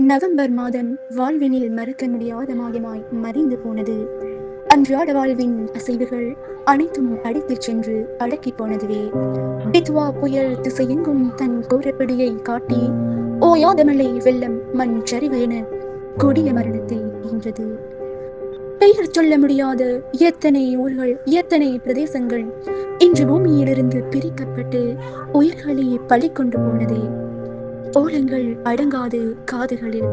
November மாதம் வாழ்வினில் மறக்க முடியாத மாதமாய் மறைந்து போனது. அன்றாட வாழ்வின் அசைவுகள் அனைத்தும் அடித்துச் சென்று அடக்கி போனதுவே. பித்வா புயல் திசையெங்கும் தன் கோரப்படியை காட்டி ஓயாதமலை வெள்ளம் மண் சரிவு என கொடிய மரணத்தை ஈன்றது. பெயர் சொல்ல முடியாத எத்தனை ஊர்கள் எத்தனை பிரதேசங்கள் இன்று பூமியிலிருந்து பிரிக்கப்பட்டு உயிர்களை பழி கொண்டு போனதே. ஓலங்கள் அடங்காது காதுகளில்.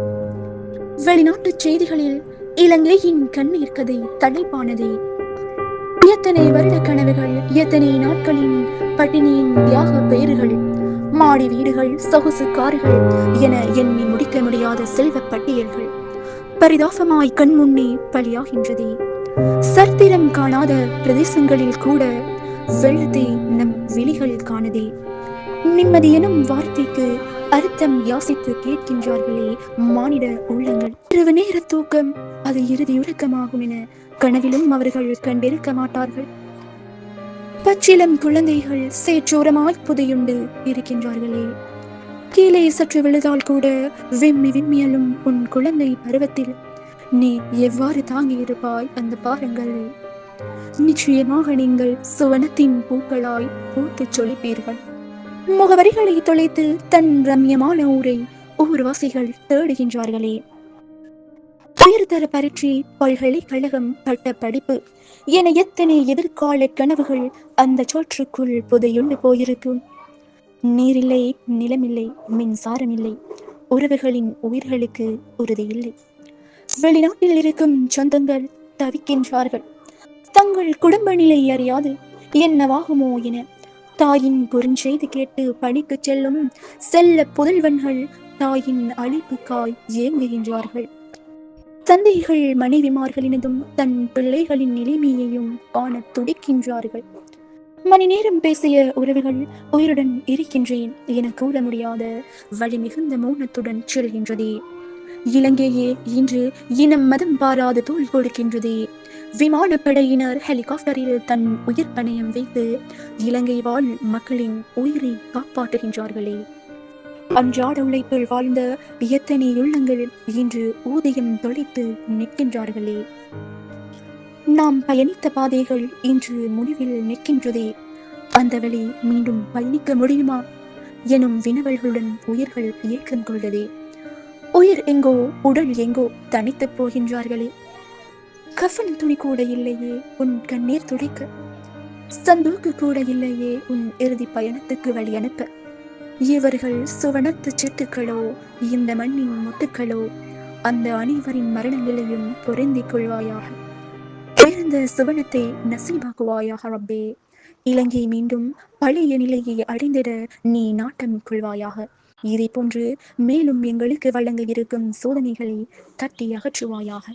வெளிநாட்டு செய்திகளில் இலங்கையின் கண்ணீர் கதை தலைப்பானதே. எத்தனை வருட கனவுகள் எத்தனை நாட்களின் பட்டினியின் தியாக பெயர்கள் மாடி வீடுகள் சொகுசு கார்கள் என எண்ணி முடிக்க முடியாத செல்வ பட்டியல்கள் பரிதாபமாய் கண் முன்னே பலியாகின்றதே. சர்த்திரம் காணாத பிரதேசங்களில் கூட வெள்ளத்தை நம் விழிகள் காணதே. நிம்மதி எனும் வார்த்தைக்கு அர்த்தம் யாசித்து கேட்கின்றார்களே மானிட உள்ளங்கள். இரவு நேர தூக்கம் அது இறுதி உறக்கமாகும் என கனவிலும் அவர்கள் கண்டிருக்க மாட்டார்கள். பச்சிலம் குழந்தைகள் சேற்றோரமாய் புதையுண்டு இருக்கின்றார்களே. கீழே சற்று விழுதால் கூட விம்மி விம்மியலும் உன் குழந்தை பருவத்தில் நீ எவ்வாறு தாங்கி இருப்பாய் அந்த பாருங்கள் நிச்சயமாக நீங்கள் சுவனத்தின் பூக்களாய் பூத்துச் சொலிப்பீர்கள். முகவரிகளை தொலைத்து தன் ரம்யமான ஊரை ஊர்வாசிகள் தேடுகின்றார்களே. உயர்தர பரீட்சை பல்கலைக்கழகம் பட்ட படிப்பு என எத்தனை எதிர்கால கனவுகள் அந்த சோற்றுக்குள் புதையுண்டு போயிருக்கும் நீரில்லை நிலமில்லை மின்சாரம் இல்லை உறவுகளின் உயிர்களுக்கு உறுதி இல்லை வெளிநாட்டில் இருக்கும் சொந்தங்கள் தவிக்கின்றார்கள். தங்கள் குடும்ப நிலை அறியாது என்னவாகுமோ என தாயின் குறுஞ்செய்து கேட்டு பணிக்கு செல்லும் செல்ல புதல்வன்கள் தாயின் அழிப்புக்காய் ஏங்குகின்றார்கள். தந்தைகள் மனைவிமார்களினதும் தன் பிள்ளைகளின் நிலைமையையும் காண துடிக்கின்றார்கள். மணி நேரம் பேசிய உறவுகள் உயிருடன் இருக்கின்றேன் என கூற முடியாத வழி மிகுந்த மௌனத்துடன் செல்கின்றதே. இலங்கையே இன்று இனம் மதம் பாராது தோல் கொடுக்கின்றதே. விமானப்படையினர் ஹெலிகாப்டரில் தன் உயிர் பணயம் வைத்து இலங்கை வாழ் மக்களின் உயிரை காப்பாற்றுகின்றார்களே. அன்றாட உழைப்பில் வாழ்ந்த எத்தனை உள்ளங்கள் இன்று ஊதியம் தொலைத்து நிற்கின்றார்களே. நாம் பயணித்த பாதைகள் இன்று முடிவில் நிற்கின்றதே. அந்த வழி மீண்டும் பயணிக்க முடியுமா? எனும் வினவல்களுடன் உயிர்கள் இயக்கம் கொள்வதே உயிர் எங்கோ உடல் எங்கோ தனித்துப் போகின்றார்களே. கஃன் துணி கூட இல்லையே உன் கண்ணீர் துடைக்க. சந்தூக்கு கூட இல்லையே உன் இறுதி பயணத்துக்கு வழி அனுப்ப. இவர்கள் சுவனத்து சிட்டுக்களோ இந்த மண்ணின் முத்துக்களோ அந்த அனைவரின் மரணங்களையும் பொருந்திக் கொள்வாயாக. உயர்ந்த சுவனத்தை நசீபாக்குவாயாக ரப்பே. இலங்கை மீண்டும் பழைய நிலையை அடைந்திட நீ நாட்டம் கொள்வாயாக. இதை போன்று மேலும் எங்களுக்கு வழங்க இருக்கும் சோதனைகளை தட்டி அகற்றுவாயாக.